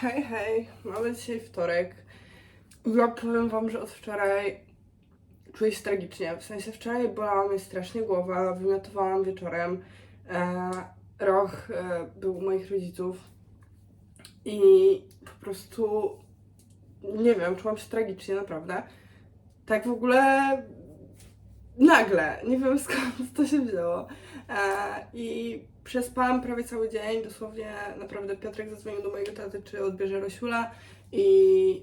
Hej, hej, mamy dzisiaj wtorek. Ja powiem wam, że od wczoraj czuję się tragicznie. W sensie wczoraj bolała mnie strasznie głowa, wymiotowałam wieczorem. E, Roch e, był u moich rodziców i po prostu nie wiem, czułam się tragicznie, naprawdę. Tak w ogóle nagle, nie wiem skąd to się wzięło. E, I przespałam prawie cały dzień, dosłownie naprawdę Piotrek zadzwonił do mojego taty, czy odbierze Rosiula i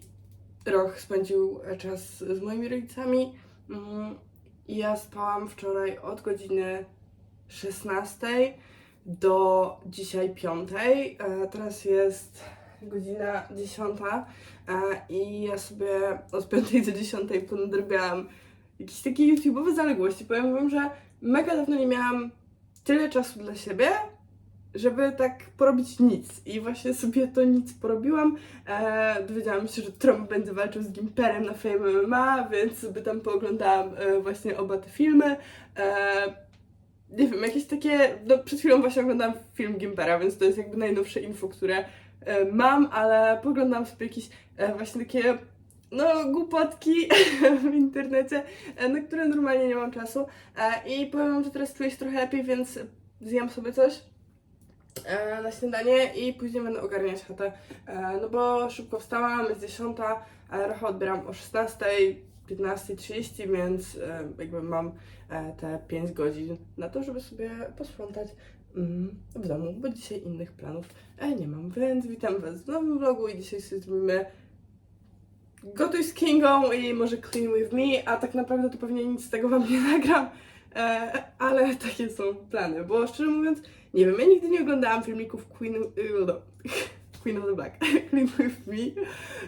Roch spędził czas z moimi rodzicami. Mm, ja spałam wczoraj od godziny 16 do dzisiaj 5. E, Teraz jest godzina 10 e, i ja sobie od 5 do 10 ponadrabiałam jakieś takie YouTube'owe zaległości. Powiem wam, że mega dawno nie miałam tyle czasu dla siebie, żeby tak porobić nic. I właśnie sobie to nic porobiłam. E, dowiedziałam się, że Trump będzie walczył z Gimperem na Fame MMA, więc sobie tam pooglądałam e, właśnie oba te filmy. E, nie wiem, jakieś takie. No, przed chwilą właśnie oglądałam film Gimpera, więc to jest jakby najnowsze info, które e, mam, ale poglądałam sobie jakieś e, właśnie takie. No, głupotki w internecie, e, na które normalnie nie mam czasu. E, I powiem wam, że teraz czuję się trochę lepiej, więc zjem sobie coś e, na śniadanie i później będę ogarniać chatę. No bo szybko wstałam, jest 10, a trochę odbieram o 16, 15.30, więc jakby mam te 5 godzin na to, żeby sobie posprzątać mm, w domu, bo dzisiaj innych planów nie mam. Więc witam Was w nowym vlogu i dzisiaj sobie zrobimy Gotuj z Kingą i może Clean With Me, a tak naprawdę to pewnie nic z tego Wam nie nagram, e, ale takie są plany, bo szczerze mówiąc, nie wiem, ja nigdy nie oglądałam filmików Queen, y, no, Queen of the Black, Clean With Me.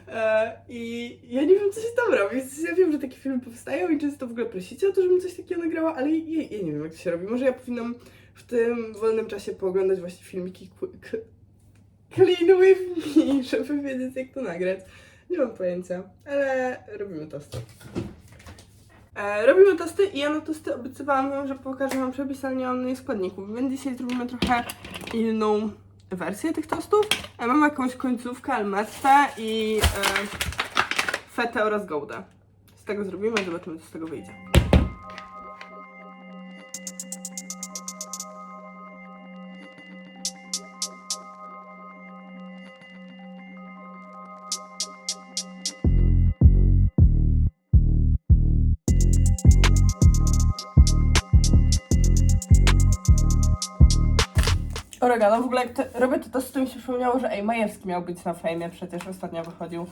E, i ja nie wiem, co się tam robi, ja wiem, że takie filmy powstają i często w ogóle prosicie o to, żebym coś takiego nagrała, ale ja, ja nie wiem, jak to się robi, może ja powinnam w tym wolnym czasie pooglądać właśnie filmiki Clean With Me, żeby wiedzieć, jak to nagrać. Nie mam pojęcia, ale robimy tosty. E, robimy tosty i ja na tosty obiecywałam wam, że pokażę wam przepis, ale nie mam na składników, więc dzisiaj zrobimy trochę inną wersję tych tostów. E, mam jakąś końcówkę, almestę i e, fetę oraz gołdę. Z tego zrobimy, zobaczymy co z tego wyjdzie. Oregano, w ogóle jak te, robię tosty, to mi się przypomniało, że ej, Majewski miał być na fejmie, przecież ostatnio wychodził.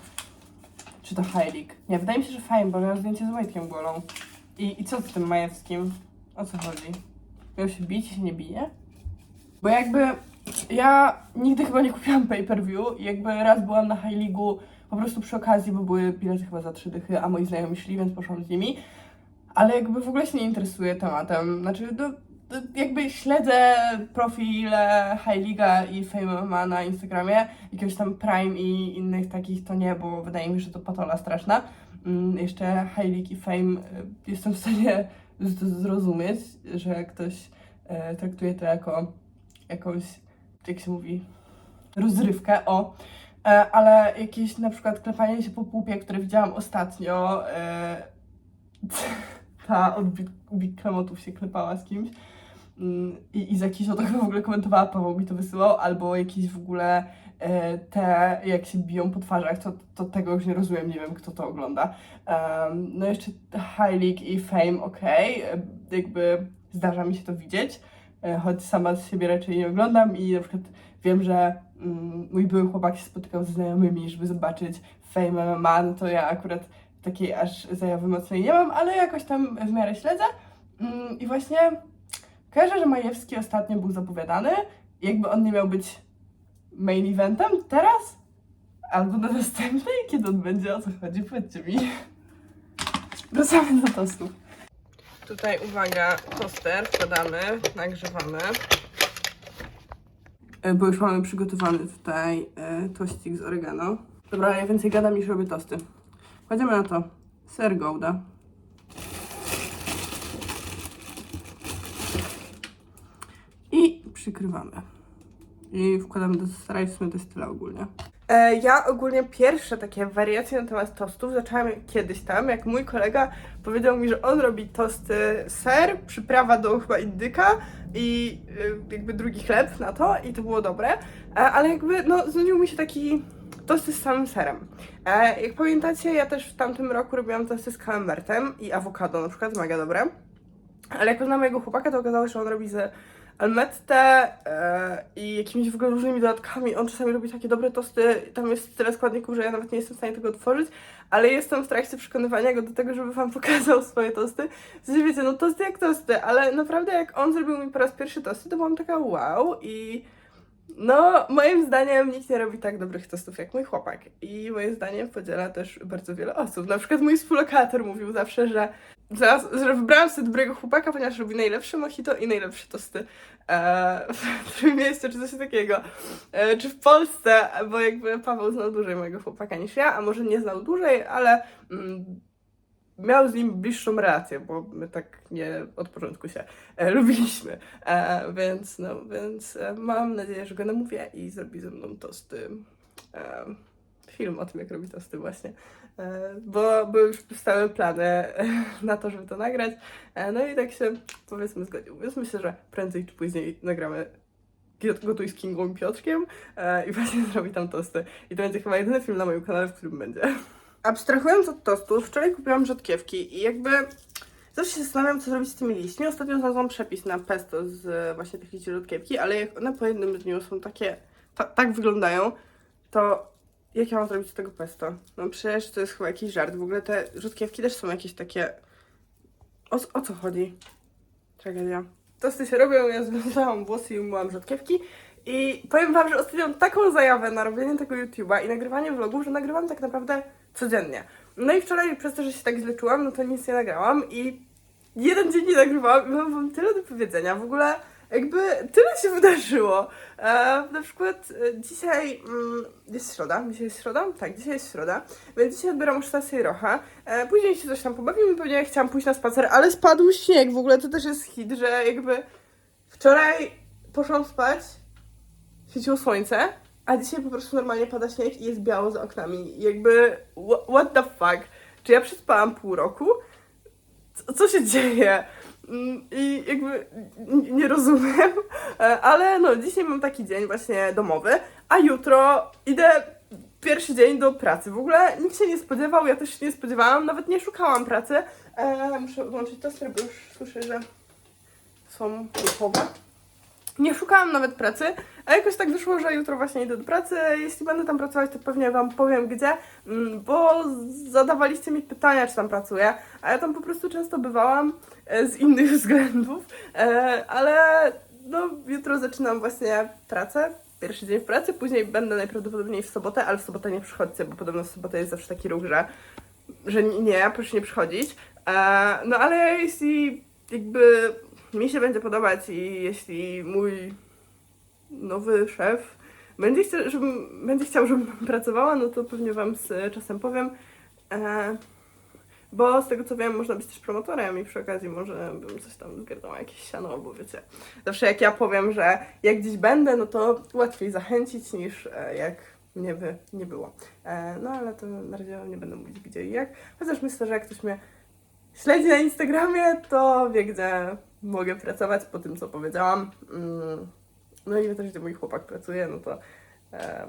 Czy to Heilig? Nie, wydaje mi się, że Fame, bo miał zdjęcie z Wojtkiem Golą. I, I co z tym Majewskim? O co chodzi? Miał się bić i się nie bije? Bo jakby ja nigdy chyba nie kupiłam pay-per-view jakby raz byłam na Heiligu po prostu przy okazji, bo były bilety chyba za trzy dychy, a moi znajomi szli, więc poszłam z nimi. Ale jakby w ogóle się nie interesuję tematem. Znaczy, no, to jakby śledzę profile High Liga i Fame MMA na Instagramie, jakiegoś tam Prime i innych takich to nie, bo wydaje mi się, że to patola straszna. Mm, jeszcze High League i Fame y, jestem w stanie zrozumieć, że ktoś e, traktuje to jako jakąś, jak się mówi, rozrywkę, o. E, ale jakieś na przykład klepanie się po pupie, które widziałam ostatnio, e, ta od Big, się klepała z kimś, i, i za jakiś to w ogóle komentowała, Paweł mi to wysyłał, albo jakieś w ogóle e, te, jak się biją po twarzach, to, to tego już nie rozumiem, nie wiem kto to ogląda. Em, no jeszcze High League i Fame, okej, e, jakby zdarza mi się to widzieć, e, choć sama z siebie raczej nie oglądam i na przykład wiem, że mm, mój były chłopak się spotykał ze znajomymi, żeby zobaczyć Fame MMA, no to ja akurat takiej aż zajawy mocnej nie mam, ale jakoś tam w miarę śledzę Mm, i właśnie Kojarzę, że Majewski ostatnio był zapowiadany, jakby on nie miał być main eventem teraz? Albo na następnej? Kiedy on będzie? O co chodzi? Powiedzcie mi. Wracamy do tostów. Tutaj uwaga, toster wkładamy, nagrzewamy. E, Bo już mamy przygotowany tutaj e, tościk z oregano. Dobra, ja więcej gadam niż robię tosty. Kładziemy na to ser gouda. I przykrywamy. i wkładam do sumie to jest tyle ogólnie. E, ja ogólnie pierwsze takie wariacje na temat tostów zaczęłam kiedyś tam, jak mój kolega powiedział mi, że on robi tosty ser, przyprawa do chyba indyka i y, jakby drugi chleb na to i to było dobre, e, ale jakby no znudził mi się taki tosty z samym serem. E, jak pamiętacie, ja też w tamtym roku robiłam tosty z camembertem i awokado na przykład, mega dobre. Ale jak poznałam mojego chłopaka, to okazało się, że on robi z almettę e, i jakimiś w ogóle różnymi dodatkami. On czasami robi takie dobre tosty, tam jest tyle składników, że ja nawet nie jestem w stanie tego otworzyć, ale jestem w trakcie przekonywania go do tego, żeby wam pokazał swoje tosty. W sensie wiecie, no tosty jak tosty, ale naprawdę jak on zrobił mi po raz pierwszy tosty, to byłam taka wow i no, moim zdaniem nikt nie robi tak dobrych tostów jak mój chłopak. I moim zdaniem podziela też bardzo wiele osób. Na przykład mój współlokator mówił zawsze, że, zaraz, wybrałam sobie dobrego chłopaka, ponieważ robi najlepsze mojito i najlepsze tosty e, w tym mieście, czy coś takiego. E, czy w Polsce, bo jakby Paweł znał dłużej mojego chłopaka niż ja, a może nie znał dłużej, ale mm, miał z nim bliższą relację, bo my tak nie od początku się e, lubiliśmy. E, więc no, więc e, mam nadzieję, że go namówię i zrobi ze mną tosty. E, film o tym, jak robi tosty właśnie. E, bo były już stałe plany e, na to, żeby to nagrać. E, no i tak się powiedzmy zgodził. Więc myślę, że prędzej czy później nagramy Gotuj z Kingą i Piotrkiem i właśnie zrobi tam tosty. I to będzie chyba jedyny film na moim kanale, w którym będzie. Abstrahując od tostów, wczoraj kupiłam rzodkiewki i jakby zawsze się zastanawiam, co zrobić z tymi liśćmi. Ostatnio znalazłam przepis na pesto z właśnie tych liści rzodkiewki, ale jak one po jednym dniu są takie, ta, tak wyglądają, to jak ja mam zrobić z tego pesto? No przecież to jest chyba jakiś żart. W ogóle te rzodkiewki też są jakieś takie... O, o co chodzi? Tragedia. Tosty się robią, ja związałam włosy i umyłam rzodkiewki i powiem wam, że ostatnio taką zajawę na robienie tego YouTube'a i nagrywanie vlogów, że nagrywam tak naprawdę codziennie. No i wczoraj przez to, że się tak źle czułam, no to nic nie nagrałam i jeden dzień nie nagrywałam i mam wam tyle do powiedzenia. W ogóle jakby tyle się wydarzyło. E, na przykład e, dzisiaj mm, jest środa, dzisiaj jest środa? Tak, dzisiaj jest środa, więc dzisiaj odbieram o 16 rocha. E, później się coś tam pobawimy, pewnie chciałam pójść na spacer, ale spadł śnieg, w ogóle to też jest hit, że jakby wczoraj poszłam spać, świeciło słońce, a dzisiaj po prostu normalnie pada śnieg i jest biało za oknami. Jakby, wha- what the fuck? Czy ja przespałam pół roku? Co, co się dzieje? Mm, I jakby nie rozumiem, E, ale no dzisiaj mam taki dzień właśnie domowy, a jutro idę pierwszy dzień do pracy. W ogóle nikt się nie spodziewał, ja też się nie spodziewałam, nawet nie szukałam pracy. E, muszę włączyć toster, bo już słyszę, że są gotowe. Nie szukałam nawet pracy, a jakoś tak wyszło, że jutro właśnie idę do pracy. Jeśli będę tam pracować, to pewnie Wam powiem gdzie, mm, bo zadawaliście mi pytania, czy tam pracuję, a ja tam po prostu często bywałam e, z innych względów, e, ale no jutro zaczynam właśnie pracę, pierwszy dzień w pracy, później będę najprawdopodobniej w sobotę, ale w sobotę nie przychodźcie, bo podobno w sobotę jest zawsze taki ruch, że, że nie, proszę nie przychodzić. E, no ale jeśli jakby mi się będzie podobać i jeśli mój nowy szef będzie chciał, żebym, będzie chciał, żebym pracowała, no to pewnie Wam z czasem powiem. E, bo z tego co wiem, można być też promotorem i przy okazji może bym coś tam zgarnęła, jakieś siano, bo wiecie, zawsze jak ja powiem, że jak gdzieś będę, no to łatwiej zachęcić niż e, jak mnie by nie było. E, no ale to na razie nie będę mówić gdzie i jak, chociaż myślę, że jak ktoś mnie śledzi na Instagramie, to wie, gdzie mogę pracować po tym, co powiedziałam. Mm, No i też, gdzie mój chłopak pracuje, no to e,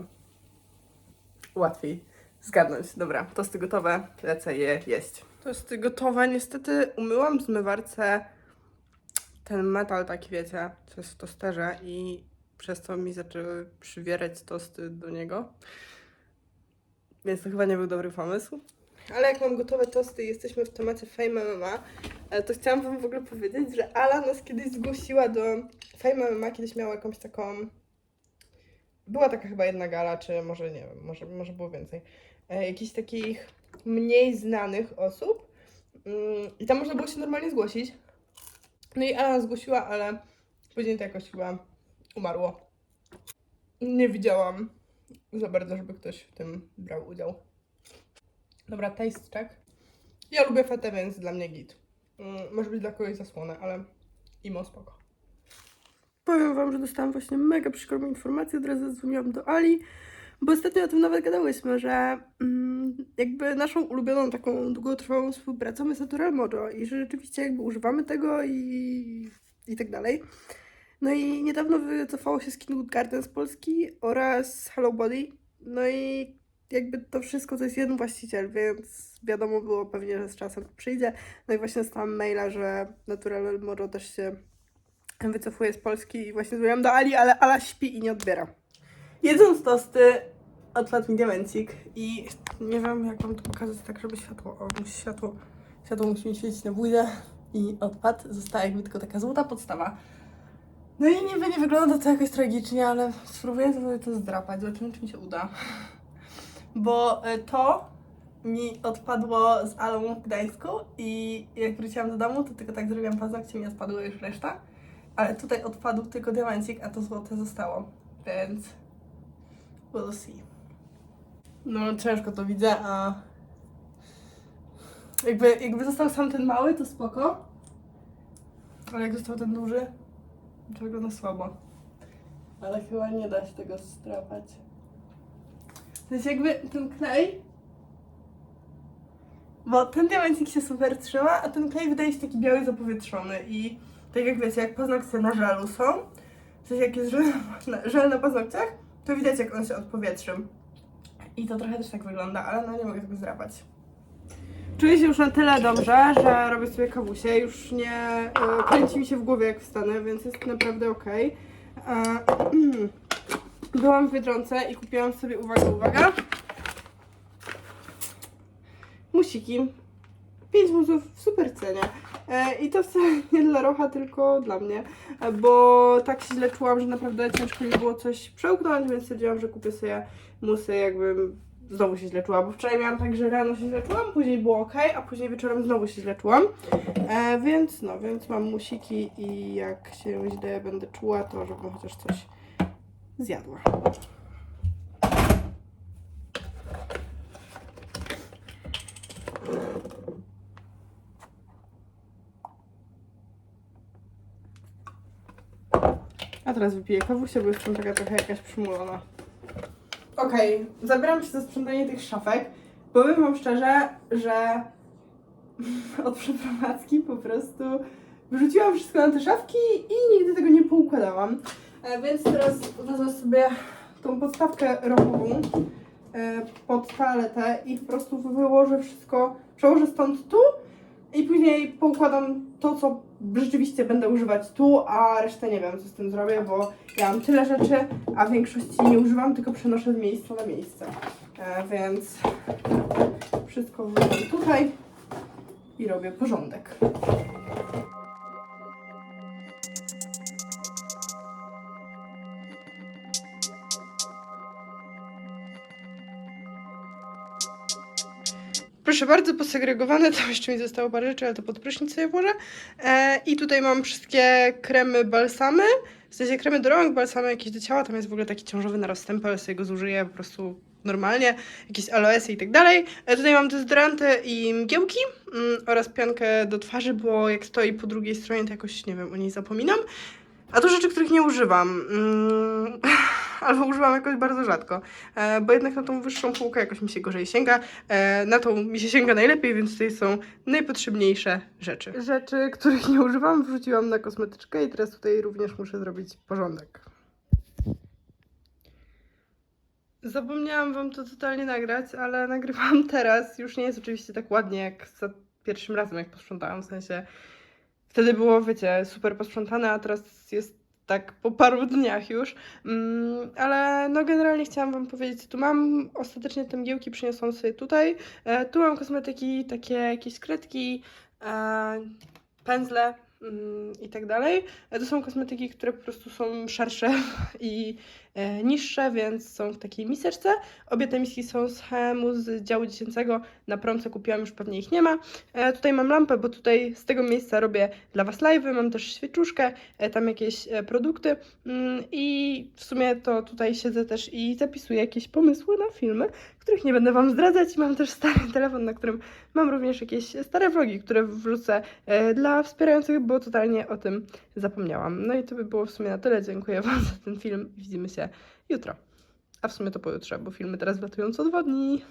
łatwiej zgadnąć. Dobra, tosty gotowe, lecę je jeść. Tosty gotowe, niestety umyłam w zmywarce ten metal, taki wiecie, co jest w tosterze i przez to mi zaczęły przywierać tosty do niego. Więc to chyba nie był dobry pomysł. Ale jak mam gotowe tosty i jesteśmy w temacie Fame MMA, e, to chciałam Wam w ogóle powiedzieć, że Ala nas kiedyś zgłosiła do Fame MMA, kiedyś miała jakąś taką... Była taka chyba jedna gala, czy może nie wiem, może, może było więcej. E, jakichś takich mniej znanych osób. Mm, I tam można było się normalnie zgłosić. No i Ala zgłosiła, ale później to jakoś chyba umarło. Nie widziałam za bardzo, żeby ktoś w tym brał udział. Dobra, taste check. Ja lubię fetę, więc dla mnie git. Mm, może być dla kogoś zasłonę, ale imo spoko. powiem wam, że dostałam właśnie mega przykrą informację, od razu zadzwoniłam do Ali, bo ostatnio o tym nawet gadałyśmy, że mm, jakby naszą ulubioną taką długotrwałą współpracą jest Natural Mojo i że rzeczywiście jakby używamy tego i, i tak dalej. No i niedawno wycofało się Skinwood Garden z Polski oraz Hello Body. No i jakby to wszystko to jest jeden właściciel, więc wiadomo było pewnie, że z czasem przyjdzie. No i właśnie dostałam maila, że Natural Mojo też się wycofuje z Polski i właśnie dzwoniłam do Ali, ale Ala śpi i nie odbiera. Jedząc tosty, odpadł mi diamencik i nie wiem jak mam to pokazać tak, żeby światło, o, musi światło, światło musi mi świecić na budę i odpadł. Została jakby tylko taka złota podstawa. No i niby nie wygląda to jakoś tragicznie, ale spróbuję sobie to zdrapać, zobaczymy czy mi się uda. Bo y, to mi odpadło z Alą w Gdańsku i jak wróciłam do domu, to tylko tak zrobiłam paznokcie, mi odpadły już reszta. Ale tutaj odpadł tylko diamencik, a to złote zostało, więc we'll see. No ciężko to widzę, a jakby, jakby został sam ten mały, to spoko. Ale jak został ten duży, to wygląda słabo. Ale chyba nie da się tego strapać. W sensie jakby ten klej bo ten diamencik się super trzyma, a ten klej wydaje się taki biały, zapowietrzony i tak jak wiecie, jak paznokcie na żelu są, w sensie jak jest żel na, żel na paznokciach, to widać jak on się odpowietrzy. I to trochę też tak wygląda, ale no nie mogę tego zdrapać. Czuję się już na tyle dobrze, że robię sobie kawusie. Już nie e, kręci mi się w głowie jak wstanę, więc jest naprawdę okej. E, Byłam w Biedronce i kupiłam sobie, uwaga, uwaga, musiki. 5 musów w super cenie. E, I to wcale nie dla Rocha, tylko dla mnie. E, bo tak się źle czułam, że naprawdę ciężko mi było coś przełknąć, więc stwierdziłam, że kupię sobie musy, jakbym znowu się źle. Bo wczoraj miałam tak, że rano się źle czułam, później było ok, a później wieczorem znowu się źle czułam. E, więc no, więc mam musiki i jak się źle będę czuła, to żebym chociaż coś zjadła. A teraz wypiję kawusię, bo jestem taka trochę jakaś przymulona. Okej, zabieram się za sprzątanie tych szafek. Powiem wam szczerze, że od przeprowadzki po prostu wyrzuciłam wszystko na te szafki i nigdy tego nie poukładałam. E, więc teraz wezmę sobie tą podstawkę rochową e, pod toaletę i po prostu wyłożę wszystko, przełożę stąd tu i później poukładam to, co rzeczywiście będę używać tu, a resztę nie wiem, co z tym zrobię, bo ja mam tyle rzeczy, a większości nie używam, tylko przenoszę z miejsca na miejsce. E, więc wszystko wrzucam tutaj i robię porządek. Proszę bardzo, posegregowane, tam jeszcze mi zostało parę rzeczy, ale to pod prysznic sobie włożę. E, I tutaj mam wszystkie kremy, balsamy, w sensie kremy do rąk, balsamy jakieś do ciała, tam jest w ogóle taki ciążowy narostępy, ale sobie go zużyję po prostu normalnie, jakieś aloesy i tak dalej. E, tutaj mam dezodoranty i mgiełki mm, oraz piankę do twarzy, bo jak stoi po drugiej stronie, to jakoś, nie wiem, o niej zapominam. A to rzeczy, których nie używam. Mm, albo używam jakoś bardzo rzadko. E, bo jednak na tą wyższą półkę jakoś mi się gorzej sięga. E, na tą mi się sięga najlepiej, więc tutaj są najpotrzebniejsze rzeczy. Rzeczy, których nie używam, wrzuciłam na kosmetyczkę i teraz tutaj również muszę zrobić porządek. Zapomniałam wam to totalnie nagrać, ale nagrywam teraz. Już nie jest oczywiście tak ładnie jak za pierwszym razem, jak posprzątałam. W sensie wtedy było, wiecie, super posprzątane, a teraz jest tak po paru dniach już. Mm, ale no generalnie chciałam wam powiedzieć, tu mam. Ostatecznie te mgiełki przyniosłam sobie tutaj. E, tu mam kosmetyki, takie jakieś kredki, e, pędzle i tak dalej. To są kosmetyki, które po prostu są szersze i e, niższe, więc są w takiej miseczce. Obie te miski są z HM z działu dziecięcego. Na promce kupiłam, już pewnie ich nie ma. E, tutaj mam lampę, bo tutaj z tego miejsca robię dla Was live. Mam też świeczuszkę, e, tam jakieś produkty mm, i w sumie to tutaj siedzę też i zapisuję jakieś pomysły na filmy, których nie będę Wam zdradzać. Mam też stary telefon, na którym mam również jakieś stare vlogi, które wrzucę dla wspierających, bo bo totalnie o tym zapomniałam. No i to by było w sumie na tyle. Dziękuję Wam za ten film. Widzimy się jutro. A w sumie to pojutrze, bo filmy teraz wlatują co dwa dni.